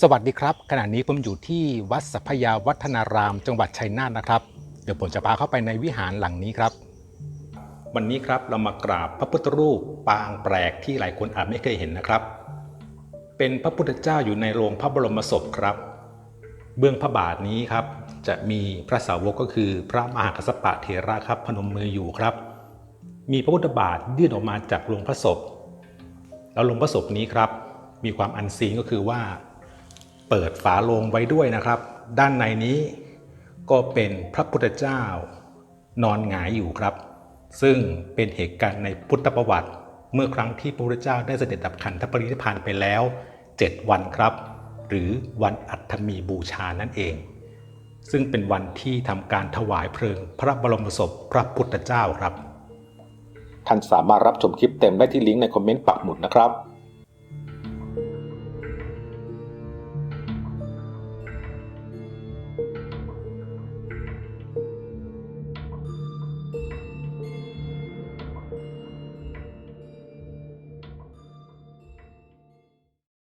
สวัสดีครับ ขณะนี้ผมอยู่ที่วัดสัพยาวัฒนาราม จังหวัดชัยนาทนะครับ เดี๋ยวผมจะพาเข้าไปในวิหารหลังนี้ครับ วันนี้ครับเรามากราบพระพุทธรูปปางแปลกที่หลายคนอาจไม่เคยเห็นนะครับ เป็นพระพุทธเจ้าอยู่ในโรงพระบรมศพครับ เบื้องพระบาทนี้ครับ จะมีพระสาวกก็คือพระมหากัสสปะเถระครับพนมมืออยู่ครับ มีพระพุทธบาทยื่นออกมาจากโรงพระศพ แล้วโรงพระศพนี้ครับ มีความอันซีนก็คือว่า เปิดฝาโลงไว้ด้วยนะครับ ด้านในนี้ก็เป็นพระพุทธเจ้านอนหงายอยู่ครับ ซึ่งเป็นเหตุการณ์ในพุทธประวัติ เมื่อครั้งที่พระพุทธเจ้าได้เสด็จดับขันธปรินิพพานไปแล้ว 7 วันครับ หรือวันอัฐมีบูชานั่นเอง ซึ่งเป็นวันที่ทำการถวายเพลิงพระบรมศพพระพุทธเจ้าครับ ท่านสามารถรับชมคลิปเต็มได้ที่ลิงก์ในคอมเมนต์ปักหมุดนะครับ